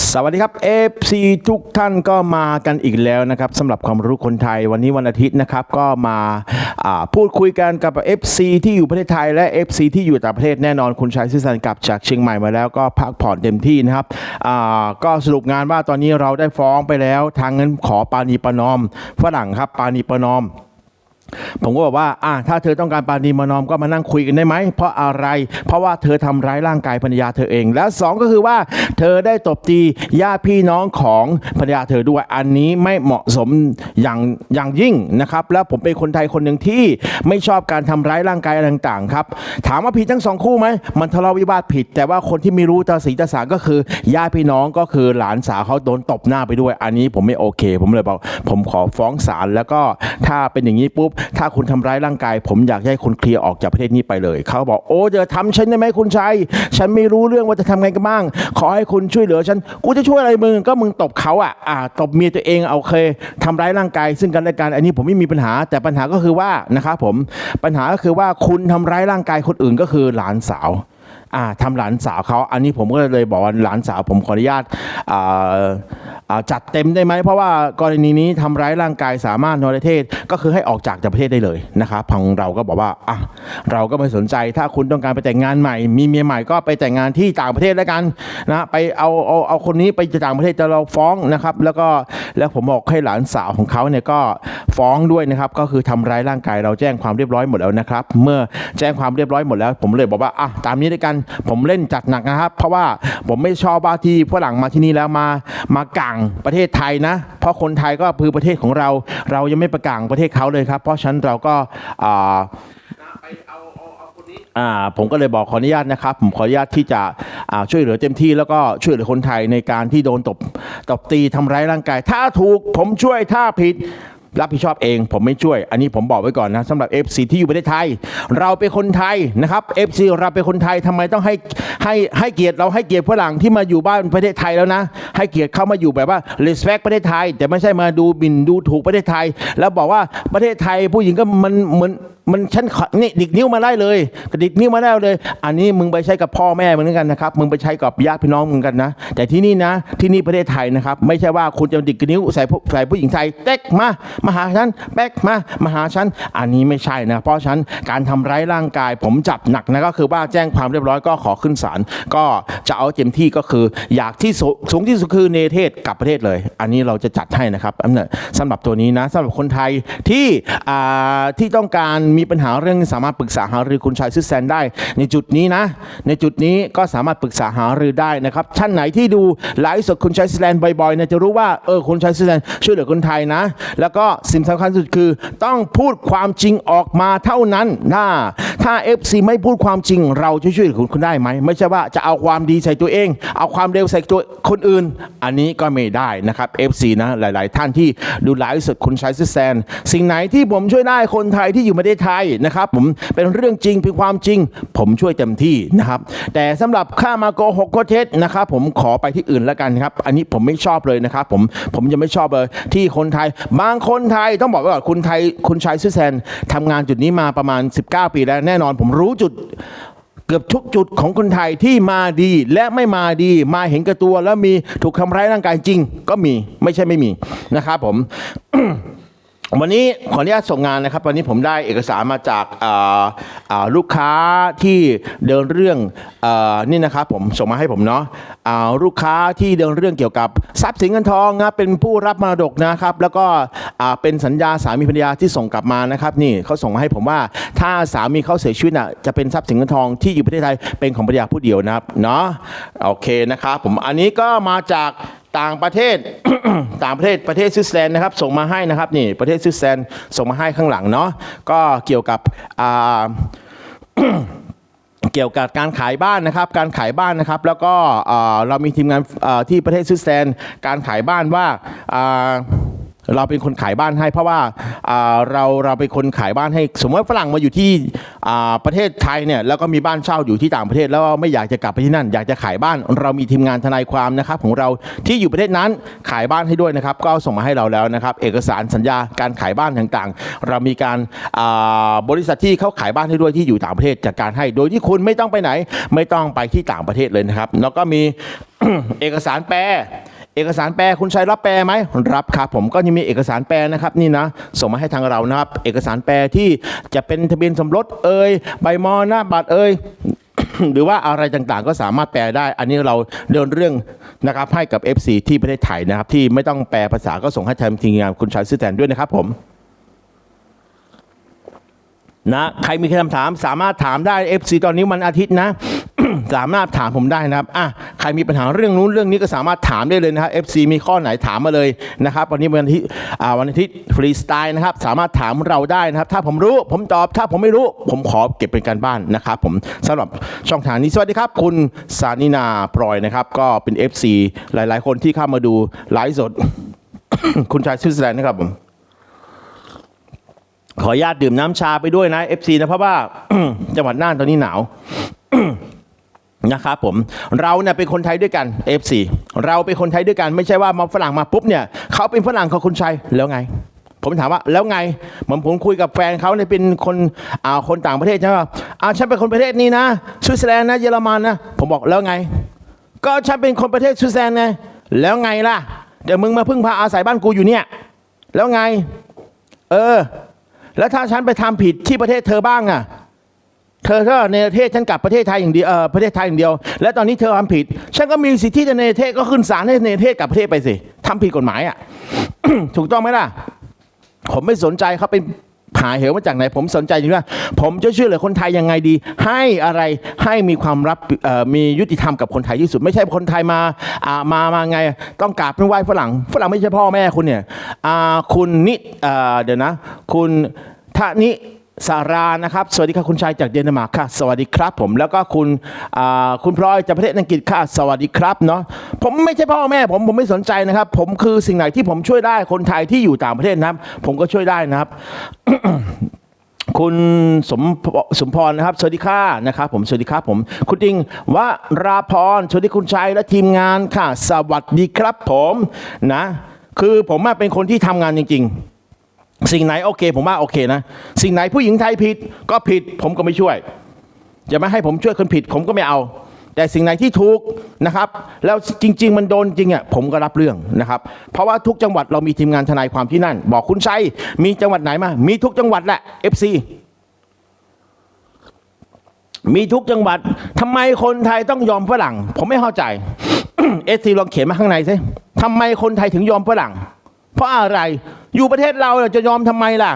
สวัสดีครับ FC ทุกท่านก็มากันอีกแล้วนะครับสำหรับความรู้คนไทยวันนี้วันอาทิตย์นะครับก็มาพูดคุยกันกับ FC ที่อยู่ประเทศไทยและ FC ที่อยู่ต่างประเทศแน่นอนคุณชายซิสันกลับจากเชียงใหม่มาแล้วก็พักผ่อนเต็มที่นะครับก็สรุปงานว่าตอนนี้เราได้ฟ้องไปแล้วทางเงินขอปานีประนอมฝรั่งครับปานีประนอม ผมก็บอกว่าอะถ้าเธอต้องการปานีมานอมก็มานั่งคุยกันได้ไหม เพราะอะไร เพราะว่าเธอทำร้ายร่างกายภรรยาเธอเอง และสองก็คือว่า เธอได้ตบตีญาติพี่น้องของภรรยาเธอด้วย อันนี้ไม่เหมาะสมอย่างอย่างยิ่งนะครับ แล้วผมเป็นคนไทยคนหนึ่งที่ไม่ชอบการทำร้ายร่างกายอะไรต่างๆครับ ถามว่าผิดทั้งสองคู่ไหม มันทะเลาะวิวาทผิด แต่ว่าคนที่ไม่รู้ตาสีตาสางก็คือญาติพี่น้องก็คือหลานสาวเขาโดนตบหน้าไปด้วย อันนี้ผมไม่โอเค ผมเลยบอกผมขอฟ้องศาลแล้วก็ถ้าเป็นอย่างนี้ปุ๊บถ้าคุณทำร้ายร่างกาย ผมอยากให้คุณเคลียร์ออกจากประเทศนี้ไปเลย เขาบอกโอ้จะทำฉันได้ไหมคุณชัยฉันไม่รู้เรื่องว่าจะทำไงกันบ้าง ขอให้คุณช่วยเหลือฉันกูจะช่วยอะไรมึงก็มึงตบเขาอะอ่าตบเมียตัวเองเอาโอเคทำร้ายร่างกาย ซึ่งกันและกันอันนี้ผมไม่มีปัญหา แต่ปัญหาก็คือว่านะครับผมปัญหาก็คือว่าคุณทำร้ายร่างกายคนอื่นก็คือหลานสาวอ่าทำหลานสาวเขาอันนี้ผมก็เลยบอกว่าหลานสาวผมขออนุญาตอ่าอ่า จัดเต็มได้ไหม เพราะว่ากรณีนี้ทำร้ายร่างกายสามารถนประเทศก็คือให้ออกจากจากประเทศได้เลยนะครับทางเราก็บอกว่าอะเราก็ไม่สนใจถ้าคุณต้องการไปแต่งงานใหม่ มีเมียใหม่ก็ไปแต่งงานที่ต่างประเทศแล้วกันนะไปเอาเอาเอาคนนี้ไปต่างประเทศจะเราฟ้องนะครับ แล้วก็แล้วผมบอกให้หลานสาวของเขาเนี่ยก็ฟ้องด้วยนะครับก็คือทำร้ายร่างกายเราแจ้งความเรียบร้อยหมดแล้วนะครับ เมื่อแจ้งความเรียบร้อยหมดแล้ว ผมเลยบอกว่าอะตามนี้ด้วยกันผมเล่นจัดหนักนะครับ เพราะว่าผมไม่ชอบว่าที่ฝรั่งมาที่นี่แล้วมามาก่างประเทศไทยนะ เพราะคนไทยก็คือประเทศของเรา เรายังไม่ประกางประเทศเขาเลยครับ เพราะฉะนั้นเราก็อ่าผมก็เลยบอกขออนุญาตนะครับผมขออนุญาตที่จะอ่าช่วยเหลือเต็มที่แล้วก็ช่วยเหลือคนไทยในการที่โดนตบตบตีทำร้ายร่างกาย ถ้าถูกผมช่วยถ้าผิด รับผิดชอบเอง ผมไม่ช่วย อันนี้ผมบอกไว้ก่อนนะสำหรับ FC ที่อยู่ประเทศไทย เราเป็นคนไทยนะครับ FC เราเป็นคนไทยทำไมต้องให้ให้ให้เกียรติเราให้เกียรติฝรั่งที่มาอยู่บ้านประเทศไทยแล้วนะ ให้เกียรติเข้ามาอยู่แบบว่า respect ประเทศไทย แต่ไม่ใช่มาดูบินดูถูกประเทศไทย แล้วบอกว่าประเทศไทยผู้หญิงก็มันเหมือน มันฉันขอนี่ดิกนิ้วมาได้เลยกระดิกนิ้วมาได้เลย อันนี้มึงไปใช้กับพ่อแม่มึงเหมือนกันนะครับมึงไปใช้กับญาติพี่น้องมึงกันนะ แต่ที่นี่นะที่นี่ประเทศไทยนะครับ ไม่ใช่ว่าคุณจะดิกนิ้วใส่ผู้ใส่ผู้หญิงไทยเต็กมามาหาฉันแป๊กมามาหาฉันอันนี้ไม่ใช่นะเพราะฉันการทำร้ายร่างกาย ผมจับหนักนะก็คือว่าแจ้งความเรียบร้อยก็ขอขึ้นศาลก็จะเอาเต็มที่ก็คืออยากที่สูงที่สุดคือเนเทศกลับประเทศเลย อันนี้เราจะจัดให้นะครับสำหรับตัวนี้นะสำหรับคนไทยที่ที่ต้องการมีปัญหาเรื่องสามารถปรึกษาหารือคุณชายซิสแซนได้ ในจุดนี้นะ ในจุดนี้ก็สามารถปรึกษาหารือได้นะครับท่านไหนที่ดูไลฟ์สดคุณชายซิสแซนบ่อยๆเนี่ยจะรู้ว่าเออคุณชายซิสแซนช่วยเหลือคนไทยนะ แล้วก็สิ่งสำคัญสุดคือ ต้องพูดความจริงออกมาเท่านั้นถ้าถ้า FC ไม่พูดความจริง เราจะช่วยเหลือคุณคุณได้ไหมไม่ใช่ว่าจะเอาความดีใส่ตัวเอง เอาความเร็วใส่ตัวคนอื่น อันนี้ก็ไม่ได้นะครับ FC นะหลาย ๆ ท่านที่ดูไลฟ์สดคุณชายซิสแซนสิ่งไหนที่ผมช่วยได้คนไทยที่อยู่ประเทศไทยนะครับผมเป็นเรื่องจริงเป็นความจริง ผมช่วยเต็มที่นะครับ แต่สำหรับค่ามาโกหกก็เท็จนะครับ ผมขอไปที่อื่นแล้วกันครับ อันนี้ผมไม่ชอบเลยนะครับ ผมผมจะไม่ชอบเลยที่คนไทย บางคนไทยต้องบอกไว้ก่อนคุณไทยคุณชายซิสแซนทำงานจุดนี้มาประมาณ 19 ปีแล้วแน่นอน ผมรู้จุดเกือบทุกจุดของคนไทยที่มาดีและไม่มาดี มาเห็นกับตัวแล้วมีถูกทำร้ายร่างกายจริง ก็มีไม่ใช่ไม่มีนะครับผม วันนี้ขออนุญาตส่งงานนะครับ วันนี้ผมได้เอกสารมาจากาลูกค้าที่เดินเรื่องอนี่นะครับผมส่งมาให้ผมเนาะาลูกค้าที่เดินเรื่องเกี่ยวกับทรัพย์สินเงินทองนะเป็นผู้รับมรดกนะครับ แล้วก็เป็นสัญญาสามีภรรยาที่ส่งกลับมานะครับนี่เขาส่งมาให้ผมว่าถ้าสามีเขาเสียชีวิตน่ะจะเป็นทรัพย์สินเงินทองที่อยู่ประเทศไทยเป็นของภรรยาผู้เดียวนะครับเนาะโอเคนะครับผมอันนี้ก็มาจาก ต่างประเทศ ต่างประเทศประเทศสวิตเซอร์แลนด์นะครับส่งมาให้นะครับนี่ประเทศสวิตเซอร์แลนด์ส่งมาให้ข้างหลังเนาะก็เกี่ยวกับเกี่ยวกับการขายบ้านนะครับ การขายบ้านนะครับ แล้วก็เรามีทีมงานที่ประเทศสวิตเซอร์แลนด์การขายบ้านว่า เราเป็นคนขายบ้านให้เพราะว่าเราเราเป็นคนขายบ้านให้ สมมติฝรั่งมาอยู่ที่ประเทศไทยเนี่ยแล้วก็มีบ้านเช่าอยู่ที่ต่างประเทศแล้วไม่อยากจะกลับไปที่นั่น อยากจะขายบ้านเรามีทีมงานทนายความนะครับของเราที่อยู่ประเทศนั้นขายบ้านให้ด้วยนะครับ ก็ส่งมาให้เราแล้วนะครับ เอกสารสัญญาการขายบ้านต่างๆ เรามีการบริษัทที่เขาขายบ้านให้ด้วยที่อยู่ต่างประเทศจัดการให้ โดยที่คุณไม่ต้องไปไหน ไม่ต้องไปที่ต่างประเทศเลยนะครับ แล้วก็มีเอกสารแปล เอกสารแปลคุณชัยรับแปลไหมรับครับผมก็ยังมีเอกสารแปลนะครับนี่นะส่งมาให้ทางเรานะครับ เอกสารแปลที่จะเป็นทะเบียนสมรสเอ่ยใบมรณบัตรเอ่ยหรือว่าอะไรต่างๆ ก็สามารถแปลได้ อันนี้เราเดินเรื่องนะครับให้กับ FC ที่ประเทศไทยนะครับ ที่ไม่ต้องแปลภาษาก็ส่งให้ทางทีมงานคุณชัยซื้อแทนด้วยนะครับผมนะใครมีคำถามสามารถถามได้ FC ตอนนี้วันอาทิตย์นะ สามารถถามผมได้นะครับอะใครมีปัญหาเรื่องนู้นเรื่องนี้ก็สามารถถามได้เลยนะครับ FC มีข้อไหนถามมาเลยนะครับ วันนี้วันอาทิตย์อ่วันอาทิตย์ฟรีสไตล์นะครับ สามารถถามเราได้นะครับ ถ้าผมรู้ผมตอบถ้าผมไม่รู้ ผมขอเก็บเป็นการบ้านนะครับ ผมสำหรับช่องทางนี้สวัสดีครับ คุณสานินาพลอยนะครับ ก็เป็น FC หลาย ๆ คนที่เข้ามาดูไลฟ์สด คุณชายชื่อแสดงนะครับผมขออนุญาตดื่มน้ำชาไปด้วยนะ FC นะเพราะว่าจังหวัดน่านตอนนี้หนาว นะครับผมเราเนี่ยเป็นคนไทยด้วยกัน FC เราเป็นคนไทยด้วยกันไม่ใช่ว่ามาฝรั่งมาปุ๊บเนี่ยเขาเป็นฝรั่งเขาคนชัยแล้วไง ผมถามว่าแล้วไงเหมือนผมคุยกับแฟนเขาเนี่ยเป็นคนอ่าคนต่างประเทศใช่ไหมอ่าฉันเป็นคนประเทศนี้นะสวิตเซอร์แลนด์นะเยอรมันนะผมบอกแล้วไง ก็ฉันเป็นคนประเทศสวิตเซอร์แลนด์ไงแล้วไงล่ะเดี๋ยวมึงมาพึ่งพาอาศัยบ้านกูอยู่เนี่ย แล้วไง เออ แล้วถ้าฉันไปทำผิดที่ประเทศเธอบ้างอะ เธอก็ในประเทศฉันกลับประเทศไทยอย่างเดียวเออประเทศไทยอย่างเดียว และตอนนี้เธอทำผิด ฉันก็มีสิทธิ์ที่จะในประเทศก็ขึ้นศาลให้ในประเทศกลับประเทศไปสิทำผิดกฎหมายอะถูกต้องไหมล่ะ ผมไม่สนใจเขาเป็นหาเหวมาจากไหน ผมสนใจอยู่ว่าผมจะช่วยเหลือคนไทยยังไงดี ให้อะไรให้มีความรับมียุติธรรมกับคนไทยที่สุด ไม่ใช่คนไทยมาอ่ามามาไงต้องกราบเป็นไหว้ฝรั่งฝรั่งไม่ใช่พ่อแม่คุณเนี่ยอ่าคุณนิเอ่อเดี๋ยวนะ คุณทะนิ สารานะครับ สวัสดีครับคุณชายจากเดนมาร์กค่ะ สวัสดีครับผม แล้วก็คุณคุณพลอยจากประเทศอังกฤษค่ะ สวัสดีครับเนาะ ผมไม่ใช่พ่อแม่ผม ผมไม่สนใจนะครับ ผมคือสิ่งไหนที่ผมช่วยได้ คนไทยที่อยู่ต่างประเทศนะครับ ผมก็ช่วยได้นะครับคุณสมสมพรนะครับ สวัสดีค่ะนะครับ ผมสวัสดีครับผมคุณติงวราพรสวัสดีคุณชัยและทีมงานค่ะ สวัสดีครับผมนะ คือผมเป็นคนที่ทำงานจริง ๆ สิ่งไหนโอเค ผมว่าโอเคนะ สิ่งไหนผู้หญิงไทยผิดก็ผิดผมก็ไม่ช่วยจะไม่ให้ผมช่วยคนผิด ผมก็ไม่เอา แต่สิ่งไหนที่ถูกนะครับ แล้วจริง ๆ มันโดนจริงอะผมก็รับเรื่องนะครับ เพราะว่าทุกจังหวัดเรามีทีมงานทนายความที่นั่น บอกคุณชัยมีจังหวัดไหนมา มีทุกจังหวัดแหละ FC มีทุกจังหวัดทำไมคนไทยต้องยอมฝรั่ง ผมไม่เข้าใจเอซีลองเขียนมาข้างในสิทำไมคนไทยถึงยอมฝรั่ง เพราะอะไร อยู่ประเทศเราจะยอมทำไมล่ะ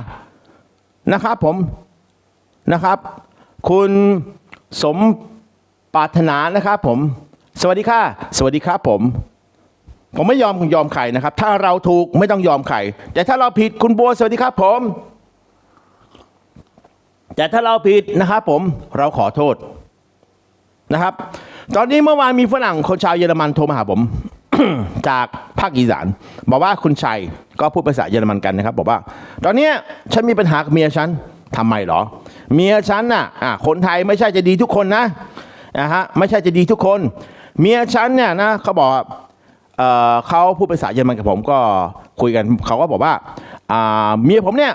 นะครับผมนะครับ คุณสมปรารถนานะครับผม สวัสดีค่ะ สวัสดีครับผม ผมไม่ยอมยอมใครนะครับ ถ้าเราถูกไม่ต้องยอมใครแต่ถ้าเราผิดคุณบัวสวัสดีครับผม แต่ถ้าเราผิดนะครับผมเราขอโทษนะครับ ตอนนี้เมื่อวานมีฝรั่งคนชาวเยอรมันโทรมาหาผม จากภาคอีสานบอกว่าคุณชัยก็พูดภาษาเยอรมันกันนะครับ บอกว่า ตอนเนี้ยฉันมีปัญหากับเมียฉันทำไมเหรอ เมียฉันน่ะอะคนไทยไม่ใช่จะดีทุกคนนะนะฮะไม่ใช่จะดีทุกคน เมียฉันเนี่ยนะเขาบอกเอ่อเขาพูดภาษาเยอรมันกับผมก็คุยกันเขาก็บอกว่าอ่าเมียผมเนี่ย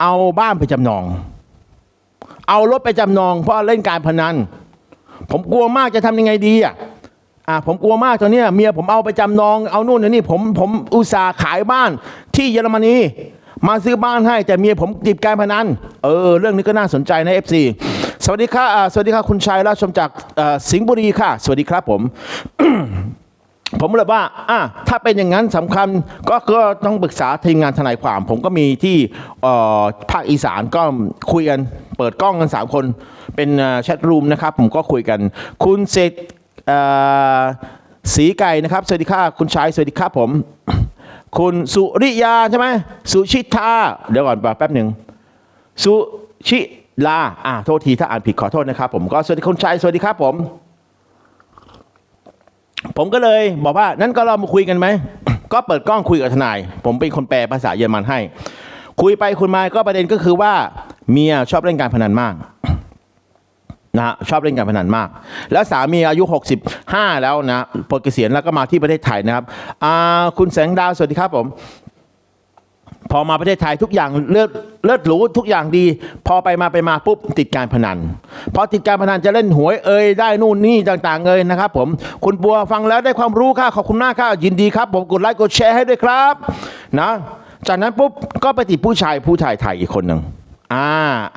เอาบ้านไปจำนอง เอารถไปจำนอง เพราะเล่นการพนัน ผมกลัวมากจะทำยังไงดีอะ อ่าผมกลัวมากตอนเนี้ยเมียผมเอาไปจำนองเอานู่นเอานี่ผมผมอุตส่าห์ขายบ้านที่เยอรมนี มาซื้อบ้านให้แต่เมียผมติดการพนันเออ เรื่องนี้ก็น่าสนใจนะ FC สวัสดีค่ะอ่าสวัสดีค่ะคุณชัยราชชมจากเอ่อสิงห์บุรีค่ะ สวัสดีครับผม ผมเลยว่าอะถ้าเป็นอย่างนั้นสำคัญก็ก็ต้องปรึกษาทีมงานทนายความ ผมก็มีที่เอ่อภาคอีสานก็คุยกัน เปิดกล้องกันสามคน เป็นแชทรูมนะครับ ผมก็คุยกัน คุณเศรษ สีไก่นะครับ สวัสดีค่ะคุณชายสวัสดีครับผม คุณสุริยาใช่ไหมสุชิตาเดี๋ยวก่อนแป๊บหนึ่งสุชิลาอ่าโทษทีถ้าอ่านผิดขอโทษนะครับผมก็สวัสดีคุณชัยสวัสดีครับผม ผมก็เลยบอกว่านั้นก็เรามาคุยกันไหมก็เปิดกล้องคุยกับทนาย ผมเป็นคนแปลภาษาเยอรมันให้ คุยไปคุยมาก็ประเด็นก็คือว่าเมียชอบเล่นการพนันมาก นะชอบเล่นการพนันมาก แล้วสามีอายุ 65 แล้วนะปลดเกษียณแล้วก็มาที่ประเทศไทยนะครับคุณแสงดาวสวัสดีครับผม พอมาประเทศไทยทุกอย่างเลิศเลิศหรูทุกอย่างดี พอไปมาไปมาปุ๊บติดการพนันพอติดการพนันจะเล่นหวยเอ่ยได้นู่นนี่ต่างๆเอ่ยนะครับ ผม คุณบัวฟังแล้วได้ความรู้ค่ะขอบคุณมากค่ะยินดีครับ ผมกดไลค์กดแชร์ให้ด้วยครับ นะ จากนั้นปุ๊บก็ไปติดผู้ชายผู้ชายไทยอีกคนหนึ่ง อ่า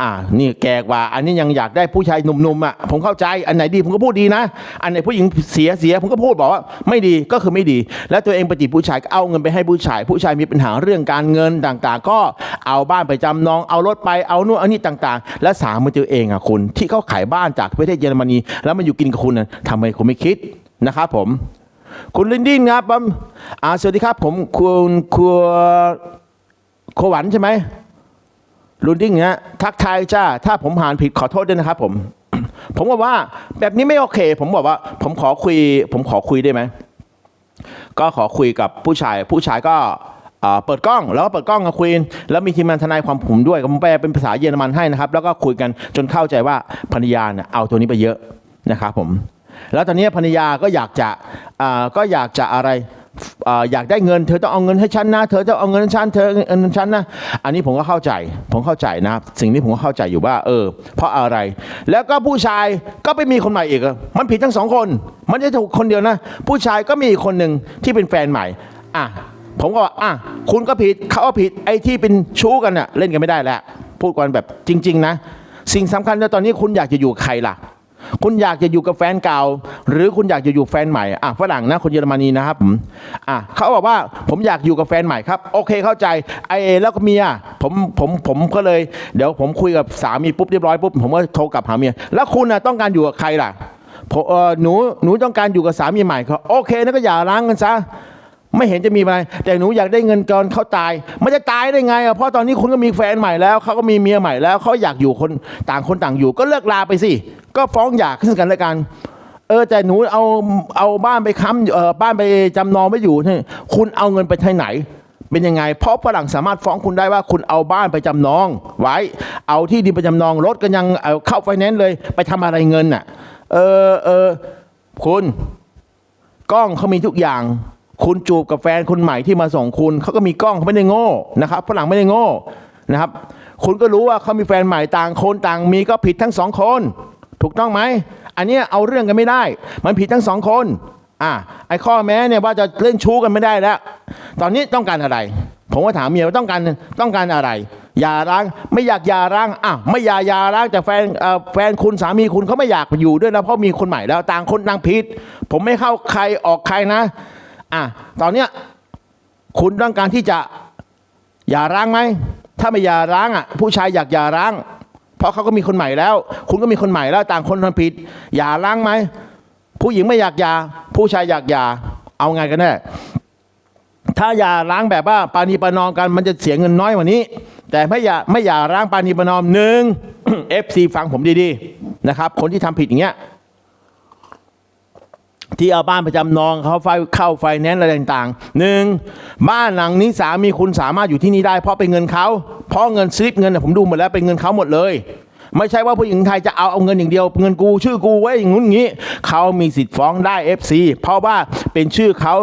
อ่านี่แก่กว่า อันนี้ยังอยากได้ผู้ชายหนุ่มๆอะผมเข้าใจอันไหนดีผมก็พูดดีนะ อันไหนผู้หญิงเสียเสียผมก็พูดบอกว่าไม่ดีก็คือไม่ดี แล้วตัวเองปติดผู้ชายก็เอาเงินไปให้ผู้ชาย ผู้ชายมีปัญหาเรื่องการเงินต่างๆ ก็เอาบ้านไปจำนองเอารถไปเอานู่นเอานี่ต่างๆ และสามมือตัวเองอะคุณที่เขาขายบ้านจากประเทศเยอรมนี แล้วมาอยู่กินกับคุณนะทำไมคุณไม่คิดนะครับผม คุณลินดินครับผมอ่าสวัสดีครับ ผมคุณครัวโควันใช่ไหม รุนดิ้งเนี้ยทักทายจ้า ถ้าผมหานผิดขอโทษด้วยนะครับผม ผมบอกว่าแบบนี้ไม่โอเค ผมบอกว่า ผมขอคุย ผมขอคุยได้ไหม ก็ขอคุยกับผู้ชาย ผู้ชายก็เปิดกล้องแล้วก็เปิดกล้องกับคุยแล้วมีทีมงานทนายความผมด้วยผมแปลเป็นภาษาเยอรมันให้นะครับ แล้วก็คุยกันจนเข้าใจว่าภรรยาเนี่ยเอาตัวนี้ไปเยอะนะครับผม แล้วตอนนี้ภรรยาก็อยากจะก็อยากจะอะไร อยากได้เงินเธอต้องเอาเงินให้ฉันนะ เธอต้องเอาเงินให้ฉันเธอเงินฉันนะอันนี้ผมก็เข้าใจ ผมเข้าใจนะสิ่งนี้ผมก็เข้าใจอยู่ว่า เออ เพราะอะไร แล้วก็ผู้ชายก็ไปมีคนใหม่อีกมันผิดทั้งสองคน มันจะถูกคนเดียวนะ ผู้ชายก็มีอีกคนหนึ่งที่เป็นแฟนใหม่อะผมก็ว่าอะคุณก็ผิดเขาก็ผิดไอ้ที่เป็นชู้กันน่ะเล่นกันไม่ได้แล้วพูดกันแบบจริง ๆ นะ สิ่งสำคัญในตอนนี้คุณอยากจะอยู่ใครล่ะ คุณอยากจะอยู่กับแฟนเก่า หรือคุณอยากจะอยู่แฟนใหม่อะฝรั่งนะคนเยอรมนีนะครับอะเขาบอกว่าผมอยากอยู่กับแฟนใหม่ครับ โอเคเข้าใจไอเอแล้วก็เมียผมผมผมก็เลยเดี๋ยวผมคุยกับสามีปุ๊บเรียบร้อยปุ๊บผมก็โทรกลับหาเมียแล้วคุณนะต้องการอยู่กับใครล่ะผมเออหนูหนูต้องการอยู่กับสามีใหม่เขาโอเคนั่นก็อย่าร้างกันซะไม่เห็นจะมีอะไร แต่หนูอยากได้เงินก่อนเขาตาย มันจะตายได้ไงอะเพราะตอนนี้คุณก็มีแฟนใหม่แล้วเขาก็มีเมียใหม่แล้วเขาอยากอยู่คนต่างคนต่างอยู่ ก็เลิกลาไปสิ ก็ฟ้องหย่าซึ่งกันและกัน เออแต่หนูเอาเอาบ้านไปค้ำเออบ้านไปจำนองไว้อยู่นี่คุณเอาเงินไปที่ไหน เป็นยังไง เพราะฝรั่งสามารถฟ้องคุณได้ว่าคุณเอาบ้านไปจำนอง ไว้ เอาที่ดินไปจำนองรถก็ยังเอาเข้าไฟแนนซ์เลย ไปทำอะไรเงินน่ะ เออเออคุณกล้องเขามีทุกอย่างคุณจูบกับแฟนคนใหม่ที่มาส่งคุณเขาก็มีกล้องเขาไม่ได้โง่นะครับฝรั่งไม่ได้โง่นะครับ คุณก็รู้ว่าเขามีแฟนใหม่ต่างคนต่างมีก็ผิดทั้งสองคน ถูกต้องไหมอันนี้เอาเรื่องกันไม่ได้ มันผิดทั้งสองคนอะไอ้ข้อแม้เนี่ยว่าจะเล่นชู้กันไม่ได้แล้ว ตอนนี้ต้องการอะไร ผมก็ถามเมียว่าต้องการต้องการอะไรอย่าร้างไม่อยากอย่าร้างอะไม่อย่าอย่าร้างแต่แฟนแฟนคุณสามีคุณเขาไม่อยากอยู่ด้วยนะเพราะมีคนใหม่แล้วต่างคนต่างผิด ผมไม่เข้าใครออกใครนะอะตอนเนี้ยคุณต้องการที่จะอย่าร้างไหมถ้าไม่อย่าร้างอะผู้ชายอยากอย่าร้าง เพราะเขาก็มีคนใหม่แล้ว คุณก็มีคนใหม่แล้วต่างคนทำผิดอย่าล้างไหมผู้หญิงไม่อยากหย่าผู้ชายอยากหย่าเอาไงกันแน่ถ้าอย่าล้างแบบว่าปานีปานอมกันมันจะเสียเงินน้อยกว่านี้ แต่ไม่อย่าไม่อย่าล้างปานีปานอมหนึ่งเอฟังผมดีๆนะครับ คนที่ทำผิดอย่างเงี้ย ที่เอาบ้านประจำนองเขาไฟเข้าไฟแนนซ์อะไรต่างๆหนึ่งบ้านหลังนี้สามีคุณสามารถอยู่ที่นี่ได้เพราะเป็นเงินเขาเพราะเงินสลิปเงินเนี่ยผมดูหมดแล้วเป็นเงินเขาหมดเลย ไม่ใช่ว่าผู้หญิงไทยจะเอาเอาเงินอย่างเดียว เงินกูชื่อกูไว้อย่างงู้นอย่างงี้ เขามีสิทธิ์ฟ้องได้ FC เพราะว่าเป็นชื่อเขา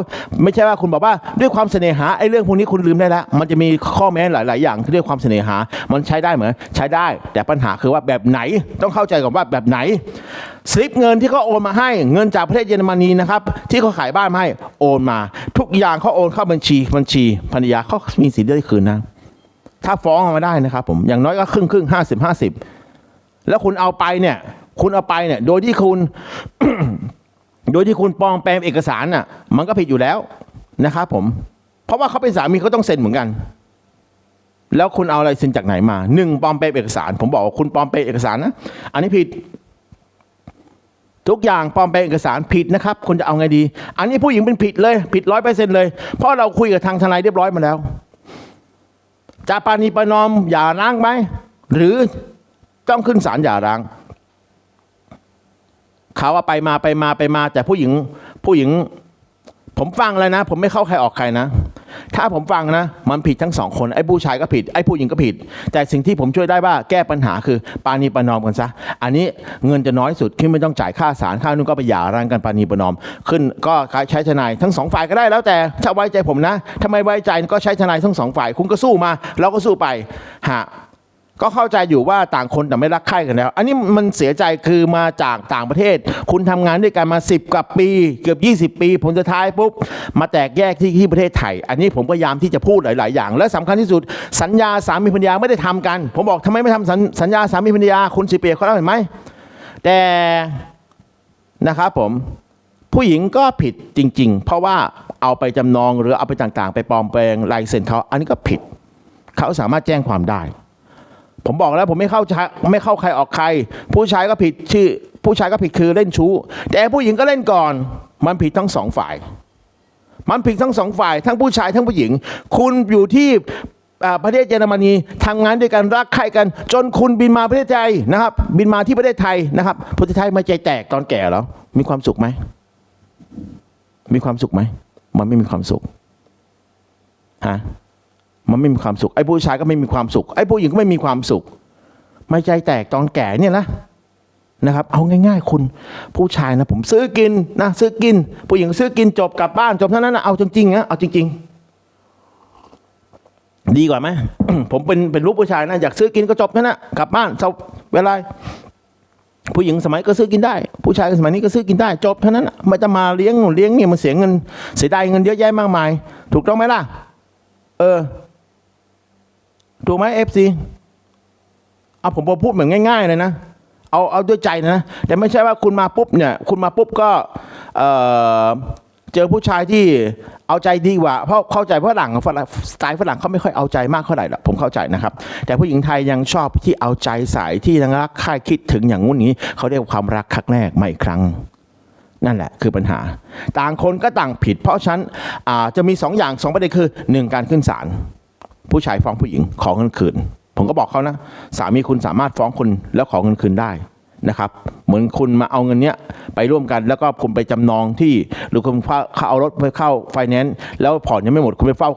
ไม่ใช่ว่าคุณบอกว่าด้วยความเสน่หาไอ้เรื่องพวกนี้คุณลืมได้แล้วมันจะมีข้อแม้หลาย ๆ อย่างที่เรียความเสน่หา มันใช้ได้เหมือนใช้ได้ แต่ปัญหาคือว่าแบบไหนต้องเข้าใจก่อนว่าแบบไหนสลิปเงินที่เขาโอนมาให้เงินจากประเทศเยอรมนีนะครับที่เขาขายบ้านมาให้โอนมา ทุกอย่างเขาโอนเข้าบัญชีบัญชีภรรยาเขามีสิทธิ์ได้คืนนะ ถ้าฟ้องมาได้นะครับผมอย่างน้อยก็ครึ่งครึ่งห้าสิบห้าสิบ แล้วคุณเอาไปเนี่ย คุณเอาไปเนี่ย โดยที่คุณ โดยที่คุณปลอมแปลงเอกสารน่ะ มันก็ผิดอยู่แล้วนะครับผม เพราะว่าเขาเป็นสามีเขาต้องเซ็นเหมือนกัน แล้วคุณเอาอะไรเซ็นจากไหนมาหนึ่งปลอมแปลงเอกสาร ผมบอกว่าคุณปลอมแปลงเอกสารนะอันนี้ผิด ทุกอย่างปลอมแปลงเอกสารผิดนะครับคุณจะเอาไงดี อันนี้ผู้หญิงเป็นผิดเลยผิดร้อยเปอร์เซ็นต์เลย เพราะเราคุยกับทางทนายเรียบร้อยมาแล้วจะปานีประนอมหย่าร้างไหมหรือ ต้องขึ้นศาลหย่าร้าง เขาว่าไปมาไปมาไปมา แต่ผู้หญิงผู้หญิง ผมฟังเลยนะ ผมไม่เข้าใครออกใครนะ ถ้าผมฟังนะ มันผิดทั้งสองคนไอ้ผู้ชายก็ผิดไอ้ผู้หญิงก็ผิด แต่สิ่งที่ผมช่วยได้ว่าแก้ปัญหาคือปานีประนอมกันซะอันนี้เงินจะน้อยสุดที่ไม่ต้องจ่ายค่าศาลค่านู่นก็ไปหย่าร้างกันปานีประนอม ขึ้นก็ใช้ทนายทั้งสองฝ่ายก็ได้แล้วแต่ถ้าไว้ใจผมนะถ้าไม่ไว้ใจก็ใช้ทนายทั้งสองฝ่าย คุณก็สู้มาเราก็สู้ไปฮะ ก็เข้าใจอยู่ว่าต่างคนแต่ไม่รักใคร่กันแล้ว อันนี้มันเสียใจคือมาจากต่างประเทศ คุณทำงานด้วยกันมา 10กว่าปี เกือบ 20 ปี ผลสุดท้ายปุ๊บ มาแตกแยกที่ที่ประเทศไทย อันนี้ผมพยายามที่จะพูดหลาย ๆ อย่าง และสำคัญที่สุด สัญญาสามีภรรยาไม่ได้ทำกัน ผมบอกทำไมไม่ทำสัญสัญญาสามีภรรยาคุณสิเปียเขาเล่าเห็นไหมแต่นะครับผมผู้หญิงก็ผิดจริง ๆ เพราะว่าเอาไปจำนองหรือเอาไปต่าง ๆ ไปปลอมแปลงลายเซ็นเขาอันนี้ก็ผิด เขาสามารถแจ้งความได้ ผมบอกแล้วผมไม่เข้าใจไม่เข้าใครออกใคร ผู้ชายก็ผิดชื่อ ผู้ชายก็ผิดคือเล่นชู้ แต่ผู้หญิงก็เล่นก่อน มันผิดทั้งสองฝ่าย มันผิดทั้งสองฝ่าย ทั้งผู้ชายทั้งผู้หญิง คุณอยู่ที่ประเทศเยอรมนีทำงานด้วยกันรักใครกัน จนคุณบินมาประเทศไทยนะครับ บินมาที่ประเทศไทยนะครับประเทศไทยมาใจแตกตอนแก่แล้ว มีความสุขไหมมีความสุขไหมมันไม่มีความสุขฮะ มันไม่มีความสุขไอ้ผู้ชายก็ไม่มีความสุขไอ้ผู้หญิงก็ไม่มีความสุข ไม่ใจแตกตอนแก่เนี่ยนะนะครับ เอาง่าย ๆ คุณผู้ชายนะ ผมซื้อกินนะซื้อกิน ผู้หญิงซื้อกินจบกลับบ้านจบเท่านั้นนะเอาจริงๆนะเอาจริง ๆ ดีกว่าไหมผมเป็นเป็นลูกผู้ชายนะอยากซื้อกินก็จบแค่นั้นนะกลับบ้านเช้าเวลาผู้หญิงสมัยก็ซื้อกินได้ ผู้ชายสมัยนี้ก็ซื้อกินได้ จบเท่านั้นไม่จะมาเลี้ยงเลี้ยงเนี่ยมันเสียเงินเสียดายเงินเยอะแยะมากมาย ถูกต้องไหมล่ะ เออ ถูกไหมเอฟซีเอาผมพูดแบบง่าย ๆ เลยนะ เอาเอาด้วยใจนะ แต่ไม่ใช่ว่าคุณมาปุ๊บเนี่ย คุณมาปุ๊บก็เเจอผู้ชายที่เอาใจดีกว่า เพราะเข้าใจเพราะฝรั่งสไตล์ฝรั่งเขาไม่ค่อยเอาใจมากเท่าไหร่หรอกผมเข้าใจนะครับ แต่ผู้หญิงไทยยังชอบที่เอาใจใส่ที่ยังรักใครคิดถึงอย่างงู้นนี้เขาเรียกว่าความรักครั้งแรกไม่อีกครั้งนั่นแหละคือปัญหา ต่างคนก็ต่างผิด เพราะฉันจะมีสองอย่างสองประเด็นคือหนึ่งการขึ้นศาล ผู้ชายฟ้องผู้หญิงขอเงินคืน ผมก็บอกเขานะสามีคุณสามารถฟ้องคุณแล้วขอเงินคืนได้นะครับ เหมือนคุณมาเอาเงินเนี้ยไปร่วมกันแล้วก็คุณไปจำนองที่หรือคุณเข้าเอารถไปเข้าไฟแนนซ์แล้วผ่อนยังไม่หมดคุณไปเฝ้า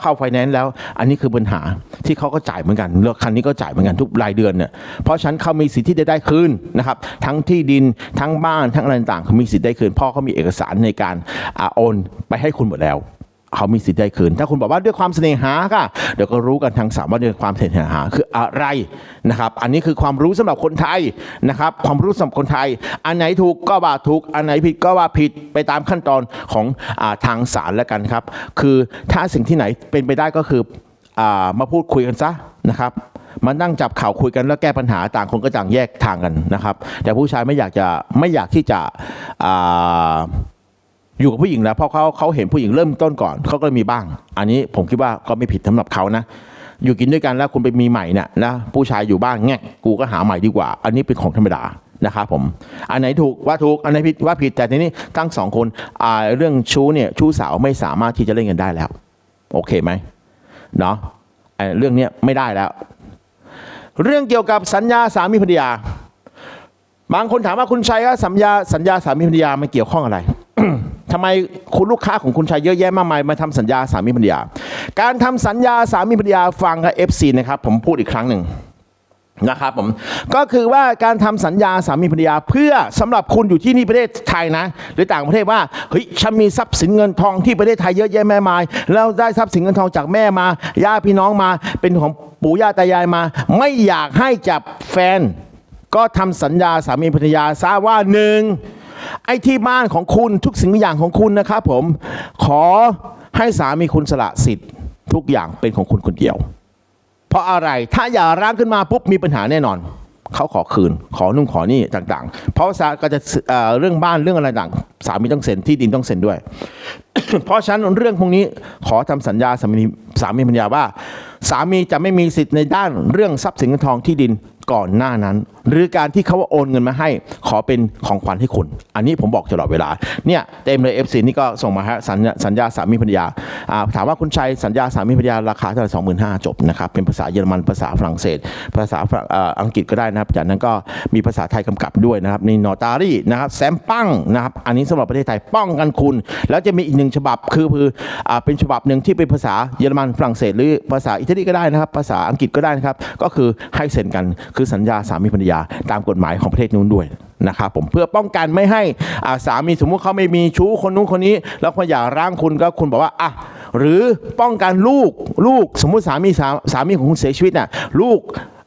เข้าไฟแนนซ์แล้ว อันนี้คือปัญหาที่เขาก็จ่ายเหมือนกันแล้วคันนี้ก็จ่ายเหมือนกันทุกรายเดือนเนี่ยเพราะฉะนันเขามีสิทธิ์ที่จะได้คืนนะครับทั้งที่ดินทั้งบ้านทั้งอะไรต่างเขามีสิทธิ์ได้คืนพ่อเขามีเอกสารในการอาโอนไปให้คุณหมดแล้ว เขามีสิทธิ์ได้คืน ถ้าคุณบอกว่าด้วยความเสน่หาค่ะ เดี๋ยวก็รู้กันทางสามว่าด้วยความเสน่หาคืออะไรนะครับ อันนี้คือความรู้สำหรับคนไทยนะครับ ความรู้สำหรับคนไทย อันไหนถูกก็ว่าถูก อันไหนผิดก็ว่าผิดไปตามขั้นตอนของอทางศาลแล้วกันครับ คือถ้าสิ่งที่ไหนเป็นไปได้ก็คืออมาพูดคุยกันซะนะครับมานั่งจับข่าวคุยกันแล้วแก้ปัญหาต่างคนก็ต่างแยกทางกันนะครับ แต่ผู้ชายไม่อยากจะไม่อยากที่จะอ่า อยู่กับผู้หญิงแล้วเพราะเขาเขาเห็นผู้หญิงเริ่มต้นก่อนเขาก็เลยมีบ้าง อันนี้ผมคิดว่าก็ไม่ผิดสำหรับเขานะ อยู่กินด้วยกันแล้วคุณไปมีใหม่เนี่ยนะผู้ชายอยู่บ้านแงกกูก็หาใหม่ดีกว่า อันนี้เป็นของธรรมดานะครับผมอันไหนถูกว่าถูกอันไหนผิดว่าผิดแต่ทีนี้ทั้งสองคนเรื่องชู้เนี่ยชู้สาวไม่สามารถที่จะเล่นกันได้แล้ว โอเคไหมเนาะเรื่องเนี้ยไม่ได้แล้ว เรื่องเกี่ยวกับสัญญาสามีภรรยา บางคนถามว่าคุณชัยว่าสัญญาสัญญาสามีภรรยามันเกี่ยวข้องอะไรทำไมคุณลูกค้าของคุณชัยเยอะแยะมากมายมาทำสัญญาสามีภรรยา การทำสัญญาสามีภรรยาฟังกับ FC นะครับผมพูดอีกครั้งหนึ่งนะครับผมก็คือว่าการทำสัญญาสามีภรรยาเพื่อสำหรับคุณอยู่ที่นี่ประเทศไทยนะ หรือต่างประเทศว่าเฮ้ยฉันมีทรัพย์สินเงินทองที่ประเทศไทยเยอะแยะแม่มายแล้วได้ทรัพย์สินเงินทองจากแม่มาญาติพี่น้องมาเป็นของปู่ย่าตายายมา ไม่อยากให้จับแฟน ก็ทำสัญญาสามีภรรยาซะว่าหนึ่งไอ้ที่บ้านของคุณทุกสิ่งทุกอย่างของคุณนะครับผมขอให้สามีคุณสละสิทธิ์ ทุกอย่างเป็นของคุณคนเดียว เพราะอะไรถ้าอย่าร้างขึ้นมาปุ๊บมีปัญหาแน่นอนเขาขอคืน ขอนู่นขอนี่ต่างๆ เพราะสาก็จะเเรื่องบ้านเรื่องอะไรต่างสามีต้องเซ็นที่ดินต้องเซ็นด้วย เพราะฉะนั้นเรื่องพวกนี้ขอทำสัญญาสามีสามีภรรยาว่า สามีจะไม่มีสิทธิ์ในด้านเรื่องทรัพย์สินเงินทองที่ดิน ก่อนหน้านั้น หรือการที่เขาว่าโอนเงินมาให้ ขอเป็นของขวัญให้คุณ อันนี้ผมบอกตลอดเวลาเนี่ยเต็มเลย FC นี่ก็ส่งมาฮะสัญญาสัญญาสามีภรรยาถามว่าคุณชัยสัญญาสามีภรรยาราคาเท่าไหร่สองหมื่นห้าจบนะครับเป็นภาษาเยอรมันภาษาฝรั่งเศส ภาษาอังกฤษก็ได้นะครับจากนั้นก็มีภาษาไทยกำกับด้วยนะครับนี่นอตารี่นะครับแซมปังนะครับอันนี้สำหรับประเทศไทยป้องกันคุณ แล้วจะมีอีกหนึ่งฉบับคือคือเป็นฉบับหนึ่งที่เป็นภาษาเยอรมันฝรั่งเศส หรือภาษาอิตาลีก็ได้นะครับ ภาษาอังกฤษก็ได้นะครับก็คือให้เซ็นกันคือสัญญาสามีภรรยาตามกฎหมายของประเทศนู้นด้วยนะครับผมเพื่อป้องกันไม่ให้สามีสมมุติเขาไม่มีชู้คนนู้นคนนี้ แล้วพออย่าร้างคุณก็คุณบอกว่าอะหรือป้องกันลูกลูกสมมุติสามีสาสามีของคุณเสียชีวิตน่ะลูก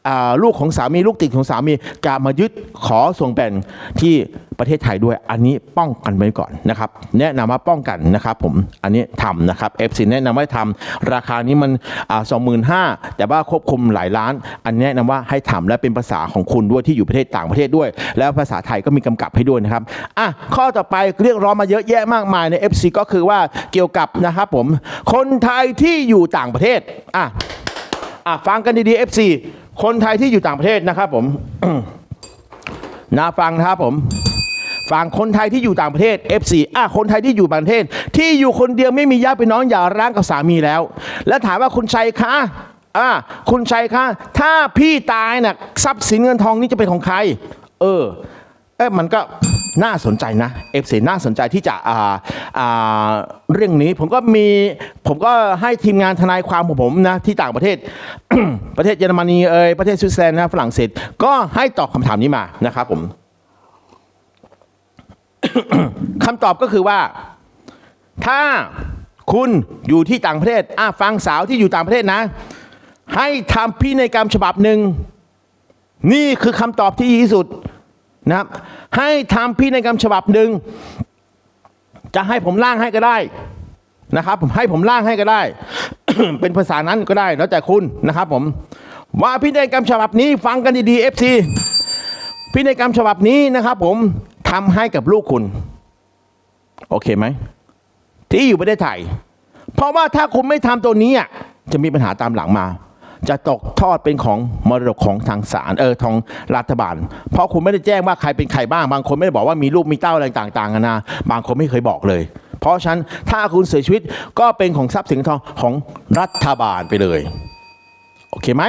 อ่าลูกของสามีลูกติดของสามีจะมายึดขอส่งแบ่งที่ ประเทศไทยด้วย อันนี้ป้องกันไว้ก่อนนะครับแนะนำว่าป้องกันนะครับผมอันนี้ทำนะครับเอฟซีแนะนำว่าทำราคานี้มันสองหมื่นห้าแต่ว่าควบคุมหลายล้าน อันแนะนำว่าให้ทำและเป็นภาษาของคุณด้วยที่อยู่ประเทศต่างประเทศด้วย แล้วภาษาไทยก็มีกำกับให้ด้วยนะครับอะข้อต่อไปเรียกร้องมาเยอะแยะมากมายใน FC ก็คือว่าเกี่ยวกับนะครับผมคนไทยที่อยู่ต่างประเทศอะอะฟังกันดีๆ FC คนไทยที่อยู่ต่างประเทศนะครับผมนะฟังนะครับผม ฟังคนไทยที่อยู่ต่างประเทศ FC อะคนไทยที่อยู่ต่างประเทศ ที่อยู่คนเดียวไม่มีญาติพี่น้องอย่าร้างกับสามีแล้ว แล้วถามว่าคุณชัยคะอะคุณชัยคะ ถ้าพี่ตายน่ะทรัพย์สินเงินทองนี่จะเป็นของใคร เออเอ๊ะมันก็น่าสนใจนะเอฟซีน่าสนใจที่จะอ่าอ่าเรื่องนี้ผมก็มีผมก็ให้ทีมงานทนายความของผมนะที่ต่างประเทศ ประเทศเยอรมนีเอยประเทศสวิตเซอร์แลนด์นะฝรั่งเศสก็ให้ตอบคำถามนี้มานะครับผม คำตอบก็คือว่า ถ้าคุณอยู่ที่ต่างประเทศอะฟังสาวที่อยู่ต่างประเทศนะ ให้ทำพินัยกรรมฉบับหนึ่ง นี่คือคำตอบที่ดีที่สุดนะครับ ให้ทำพินัยกรรมฉบับหนึ่ง จะให้ผมร่างให้ก็ได้นะครับ ผมให้ผมร่างให้ก็ได้ เป็นภาษานั้นก็ได้แล้วแต่คุณนะครับ ผม ว่าพินัยกรรมฉบับนี้ฟังกันดีๆ FC พินัยกรรมฉบับนี้นะครับ ผม ทำให้กับลูกคุณ โอเคไหม ที่อยู่ประเทศไทย เพราะว่าถ้าคุณไม่ทำตัวนี้จะมีปัญหาตามหลังมา จะตกทอดเป็นของมรดกของทางศาลเออทางรัฐบาล เพราะคุณไม่ได้แจ้งว่าใครเป็นใครบ้าง บางคนไม่ได้บอกว่ามีลูกมีเต้าอะไรต่างๆกันานะบางคนไม่เคยบอกเลย เพราะฉะนั้นถ้าคุณเสียชีวิตก็เป็นของทรัพย์สินทองของรัฐบาลไปเลย โอเคไหม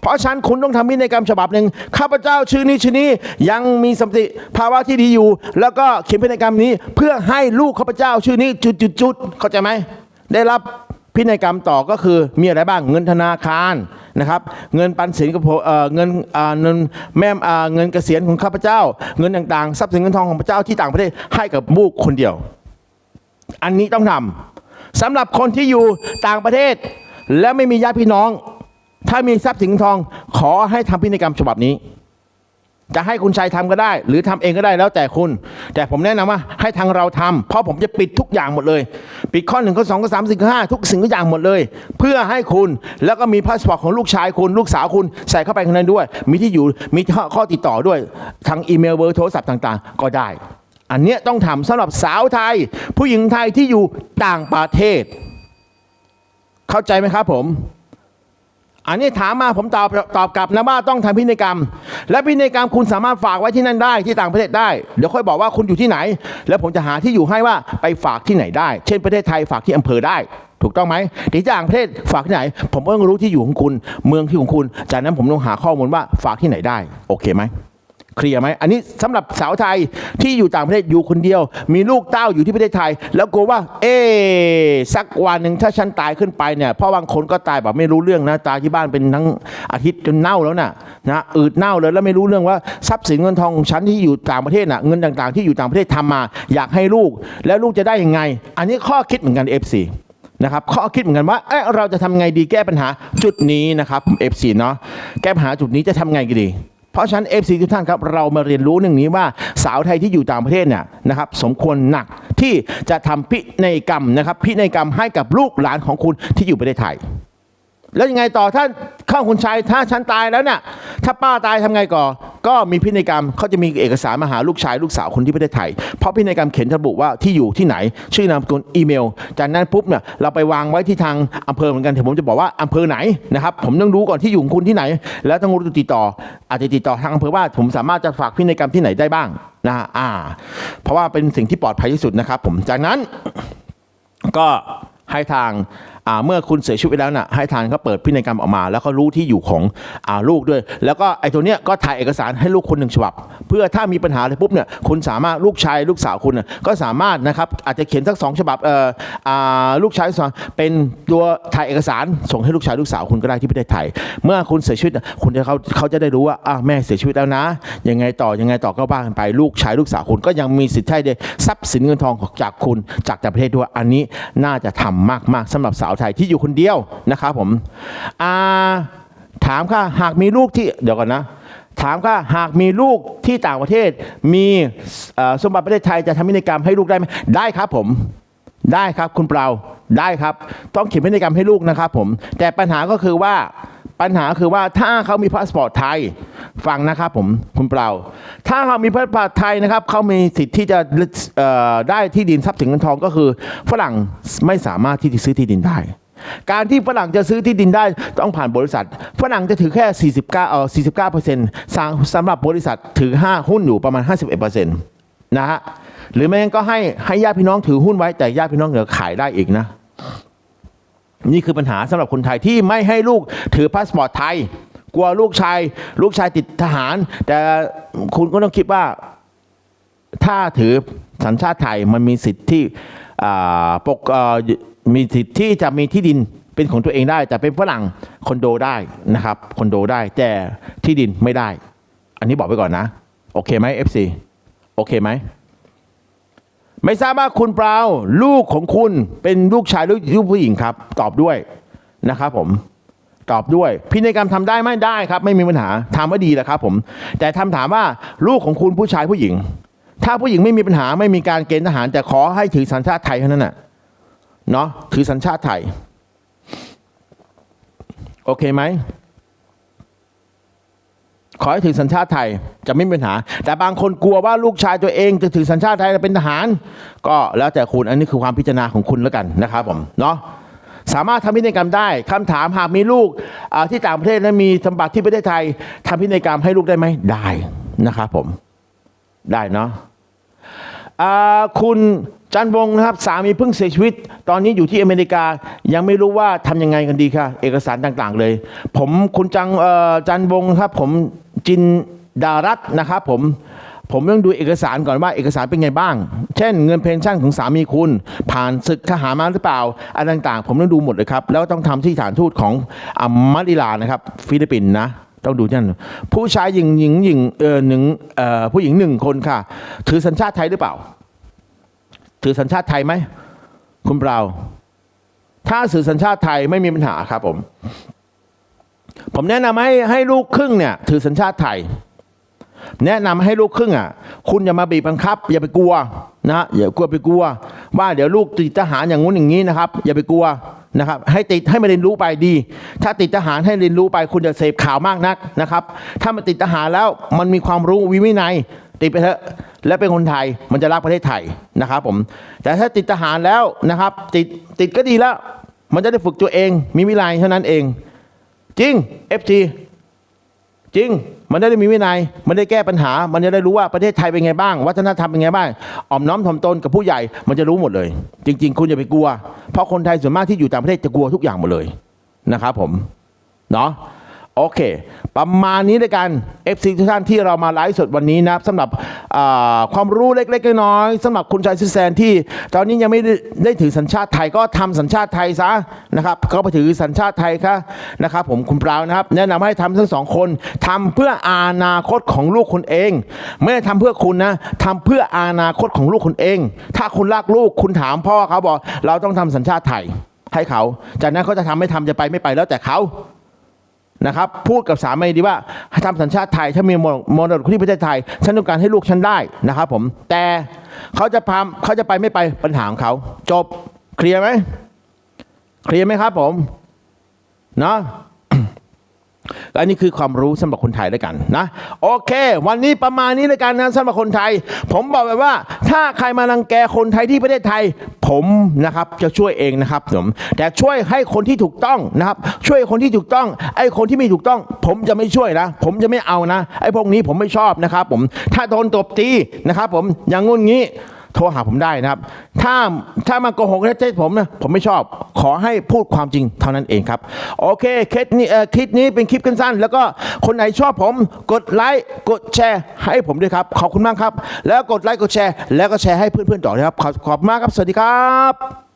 เพราะฉะนั้นคุณต้องทำพินัยกรรมฉบับหนึ่งข้าพเจ้าชื่อนี้ชื่อนี้ยังมีสติภาวะที่ดีอยู่ แล้วก็เขียนพินัยกรรมนี้ เพื่อให้ลูกข้าพเจ้าชื่อนี้จุดจุดจุดๆเข้าใจไหมได้รับพินัยกรรมต่อก็คือมีอะไรบ้างเงินธนาคารนะครับ เงินปันสินกับเงินเงินแม่เงินเกษียณของข้าพเจ้า เงินต่างๆทรัพย์สินเงินทองของข้าพเจ้าที่ต่างประเทศให้กับลูกคนเดียว อันนี้ต้องทำสำหรับคนที่อยู่ต่างประเทศ และไม่มีญาติพี่น้อง ถ้ามีทรัพย์สินทองขอให้ทำพินัยกรรมฉบับนี้ จะให้คุณชัยทำก็ได้ หรือทำเองก็ได้แล้วแต่คุณ แต่ผมแนะนำว่าให้ทางเราทำเพราะผมจะปิดทุกอย่างหมดเลย ปิดข้อหนึ่งข้อสองข้อสามสี่ข้อห้าทุกสิ่งทุกอย่างหมดเลย เพื่อให้คุณแล้วก็มีพาสปอร์ตของลูกชายคุณ ลูกสาวคุณใส่เข้าไปข้างในด้วย มีที่อยู่มีข้อติดต่อด้วยทางอีเมลเบอร์โทรศัพท์ต่างๆ ก็ได้ อันเนี้ยต้องทำสำหรับสาวไทย ผู้หญิงไทยที่อยู่ต่างประเทศ เข้าใจไหมครับผม อันนี้ถามมาผมตอบตอบกลับนะว่าต้องทำพินัยกรรม และพินัยกรรมคุณสามารถฝากไว้ที่นั่นได้ที่ต่างประเทศได้ เดี๋ยวค่อยบอกว่าคุณอยู่ที่ไหน แล้วผมจะหาที่อยู่ให้ว่าไปฝากที่ไหนได้ เช่นประเทศไทยฝากที่อำเภอได้ ถูกต้องไหมที่ต่างประเทศฝากที่ไหน ผมก็ต้องรู้ที่อยู่ของคุณ เมืองที่ของคุณ จากนั้นผมต้องหาข้อมูลว่าฝากที่ไหนได้ โอเคไหม เคลียร์ไหมอันนี้สำหรับสาวไทยที่อยู่ต่างประเทศอยู่คนเดียว มีลูกเต้าอยู่ที่ประเทศไทย แล้วกลัวว่า เอ๊สักวันหนึ่งถ้าฉันตายขึ้นไปเนี่ยพราะบางคนก็ตายแบบไม่รู้เรื่องนะตายที่บ้านเป็นทั้งอาทิตย์จนเน่าแล้วน่ะนะอืดเน่าเลยแล้วไม่รู้เรื่องว่าทรัพย์สินเงินทองฉันที่อยู่ต่างประเทศน่ะเงินต่างๆ ที่อยู่ต่างประเทศทำมา อยากให้ลูก แล้วลูกจะได้ยังไง อันนี้ข้อคิดเหมือนกัน FC นะครับข้อคิดเหมือนกันว่าเอเราจะทำไงดีแก้ปัญหาจุดนี้นะครับ FC เนาะแก้ปัญหาจุดนี้จะทำไงกันดี ราะฉะนั้น FC ทุกท่านครับเรามาเรียนรู้เรื่องนี้ว่าสาวไทยที่อยู่ต่างประเทศเนี่ยนะครับสมควรหนักที่จะทำพินัยกรรมนะครับพินัยกรรมให้กับลูกหลานของคุณที่อยู่ประเทศไทย แล้วยังไงต่อถ้าข้าคุณชัยถ้าฉันตายแล้วเนี่ยถ้าป้าตายทำไงก่อ ก็มีพินัยกรรมเขาจะมีเอกสารมาหาลูกชายลูกสาวคนที่ประเทศไทย เพราะพินัยกรรมเขียนระบุว่าที่อยู่ที่ไหน ชื่อนามสกุลอีเมล จากนั้นปุ๊บเนี่ยเราไปวางไว้ที่ทางอำเภอเหมือนกันแต่ผมจะบอกว่าอำเภอไหนนะครับผมต้องรู้ก่อนที่อยู่ของคุณที่ไหน แล้วต้องรู้ติดต่อ อาจจะติดต่อทางอำเภอว่าผมสามารถจะฝากพินัยกรรมที่ไหนได้บ้างนะฮะอ่า เพราะว่าเป็นสิ่งที่ปลอดภัยที่สุดนะครับ ผมจากนั้นก็ให้ทาง เมื่อคุณเสียชีวิตไปแล้วน่ะให้ทางเขาเปิดพินัยกรรมออกมา แล้วก็รู้ที่อยู่ของอลูกด้วย แล้วก็ไอ้ตัวเนี้ยก็ถ่ายเอกสารให้ลูกคนหนึ่งฉบับ เพื่อถ้ามีปัญหาอะไรปุ๊บเนี่ยคุณสามารถลูกชายลูกสาวคุณน่ะก็สามารถนะครับอาจจะเขียนสักสองฉบับเอ่อลูกชายสองเป็นตัวถ่ายเอกสารส่งให้ลูกชายลูกสาวคุณก็ได้ที่ประเทศไทย เมื่อคุณเสียชีวิตคุณจะเขาเขาจะได้รู้ว่าอ่าแม่เสียชีวิตแล้วนะ ยังไงต่อยังไงต่อก็บ้ากันไปลูกชายลูกสาวคุณก็ยังมีสิทธิ์ได้ทรัพย์สินเงินทองจากคุณจากต่างประเทศด้วยอันนี้น่าจะทำมากๆสำหรับสาวไทยที่อยู่คนเดียวนะครับผมอ่าถามค่ะหากมีลูกที่เดี๋ยวก่อนนะถามค่ะหากมีลูกที่ต่างประเทศ มีสมบัติประเทศไทยจะทำพินัยกรรมให้ลูกได้ไหมได้ครับผมได้ครับคุณเปล่าได้ครับ ต้องเขียนพินัยกรรมให้ลูกนะครับผมแต่ปัญหาก็คือว่า ปัญหาคือว่าถ้าเขามีพาสปอร์ตไทยฟังนะครับผมคุณเปล่า ถ้าเขามีพาสปอร์ตไทยนะครับเขามีสิทธิ์ที่จะได้ที่ดินทรัพย์สินเงินทองก็คือ ฝรั่งไม่สามารถที่จะซื้อที่ดินได้ การที่ฝรั่งจะซื้อที่ดินได้ต้องผ่านบริษัท ฝรั่งจะถือแค่ 49เอ่อ49เปอร์เซ็นต์สำหรับบริษัทถือ 5 หุ้นอยู่ประมาณ 51เปอร์เซ็นต์นะฮะหรือไม่งั้นก็ให้ให้ญาติพี่น้องถือหุ้นไว้แต่ญาติพี่น้องเหลือขายได้อีกนะ นี่คือปัญหาสำหรับคนไทยที่ไม่ให้ลูกถือพาสปอร์ตไทย กลัวลูกชาย ลูกชายติดทหาร แต่คุณก็ต้องคิดว่า ถ้าถือสัญชาติไทยมันมีสิทธิ์ที่ปกมีสิทธิ์ที่จะมีที่ดินเป็นของตัวเองได้ แต่เป็นฝรั่งคอนโดได้นะครับคอนโดได้แต่ที่ดินไม่ได้ อันนี้บอกไปก่อนนะ โอเคไหม FC โอเคไหม ไม่ทราบว่าคุณเปล่าลูกของคุณเป็นลูกชายหรือลูกผู้หญิงครับ ตอบด้วยนะครับผมตอบด้วย พินัยกรรมทำได้ไหมได้ครับ ไม่มีปัญหาทำว่าดีแหละครับ ผม แต่ทำถามว่าลูกของคุณผู้ชายผู้หญิง ถ้าผู้หญิงไม่มีปัญหาไม่มีการเกณฑ์ทหาร แต่ขอให้ถือสัญชาติไทยเท่านั้นน่ะเนาะถือสัญชาติไทย โอเคไหม ขอให้ถือสัญชาติไทยจะไม่มีปัญหา แต่บางคนกลัวว่าลูกชายตัวเองจะถือสัญชาติไทยเป็นทหาร ก็แล้วแต่คุณอันนี้คือความพิจารณาของคุณแล้วกันนะครับผมเนาะสามารถทำพินัยกรรมได้คำถามหากมีลูกที่ต่างประเทศและมีสมบัติที่ประเทศไทยทำพินัยกรรมให้ลูกได้ไหมได้นะครับผมได้เนาะคุณจันวงศ์นะครับสามีเพิ่งเสียชีวิต ตอนนี้อยู่ที่อเมริกายังไม่รู้ว่าทำยังไงกันดีค่ะ เอกสารต่างๆเลย ผมคุณจังจันวงศ์ครับผม จินดารัตนะครับผมผมต้องดูเอกสารก่อนว่าเอกสารเป็นไงบ้าง เช่นเงินเพนชั่นของสามีคุณ ผ่านศึกทหารมาหรือเปล่าอะไรต่างๆ ผมต้องดูหมดเลยครับ แล้วต้องทำที่ฐานทูตของอมะนิลานะครับ ฟิลิปปินส์นะ ต้องดูนั่นผู้ชายหญิงหญิงหญิงเออหนึ่งเอ่อผู้หญิงหนึ่งคนค่ะ ถือสัญชาติไทยหรือเปล่า ถือสัญชาติไทยไหมคุณเปล่า ถ้าถือสัญชาติไทยไม่มีปัญหาครับผม ผมแนะนำให้ให้ลูกครึ่งเนี่ย ถือสัญชาติไทย แนะนำให้ลูกครึ่งอะ คุณอย่ามาบีบบังคับ อย่าไปกลัวนะอย่ากลัวไปกลัว ว่าเดี๋ยวลูกติดทหารอย่างงู้นอย่างนี้นะครับ อย่าไปกลัวนะครับให้ติดให้มันเรียนรู้ไปดี ถ้าติดทหารให้เรียนรู้ไปคุณจะเสพข่าวมากนักนะครับ ถ้ามันติดทหารแล้วมันมีความรู้วิวินัยติดไปเถอะและเป็นคนไทยมันจะรักประเทศไทยนะครับผมแต่ถ้าติดทหารแล้วนะครับ ติดติดก็ดีแล้ว มันจะได้ฝึกตัวเอง มีวินัยเท่านั้นเอง จริง FT จริง มันได้มีวินัย มันได้แก้ปัญหา มันจะได้รู้ว่าประเทศไทยเป็นไงบ้าง วัฒนธรรมเป็นไงบ้าง อ่อมน้อมถ่อมตนกับผู้ใหญ่ มันจะรู้หมดเลย จริง ๆ คุณอย่าไปกลัว เพราะคนไทยส่วนมากที่อยู่ต่างประเทศจะกลัวทุกอย่างหมดเลยนะครับผม เนาะ โอเค ประมาณนี้ด้วยกัน FC ทุกท่านที่เรามาไลฟ์สดวันนี้นะครับสำหรับความรู้เล็กๆน้อยๆสำหรับคุณชายซิแซนที่ ตอนนี้ยังไม่ได้ถือสัญชาติไทยก็ทำสัญชาติไทยซะนะครับก็ไปถือสัญชาติไทยค่ะนะครับผมคุณปราวนะครับ แนะนำให้ทำทั้งสองคนทำเพื่ออนาคตของลูกคุณเอง ไม่ได้ทำเพื่อคุณนะทำเพื่ออนาคตของลูกคุณเอง ถ้าคุณรักลูกคุณถามพ่อเขาบอกเราต้องทำสัญชาติไทยให้เขา จากนั้นเขาจะทำไม่ทำจะไปไม่ไปแล้วแต่เขา นะครับ พูดกับสามีดีว่าให้ทำสัญชาติไทยถ้ามีมรดกที่ประเทศไทย ฉันต้องการให้ลูกฉันได้นะครับผม แต่เขาจะพามเขาจะไปไม่ไปปัญหาของเขา จบเคลียร์ไหมเคลียร์ไหมครับผม เนาะ อันนี้คือความรู้สำหรับคนไทยด้วยกันนะ โอเค วันนี้ประมาณนี้เลยกันนะสำหรับคนไทย ผมบอกเลยว่า ถ้าใครมารังแกคนไทยที่ประเทศไทย ผมนะครับจะช่วยเองนะครับผมแต่ช่วยให้คนที่ถูกต้องนะครับ ช่วยคนที่ถูกต้อง ไอ้คนที่ไม่ถูกต้อง ผมจะไม่ช่วยนะ ผมจะไม่เอานะ ไอ้พวกนี้ผมไม่ชอบนะครับ ผมถ้าโดนตบตีนะครับ ผมอย่างงุ่นงี้ โทรหาผมได้นะครับ ถ้าถ้ามาโกหกและเทศผมนะผมไม่ชอบขอให้พูดความจริงเท่านั้นเองครับ โอเคคลิปนี้เอ่อคลิปนี้เป็นคลิปสั้นๆแล้วก็คนไหนชอบผมกดไลค์กดแชร์ให้ผมด้วยครับ ขอบคุณมากครับ แล้วกดไลค์กดแชร์แล้วก็แชร์ให้เพื่อนๆต่อนะครับขอบขอบมากครับ สวัสดีครับ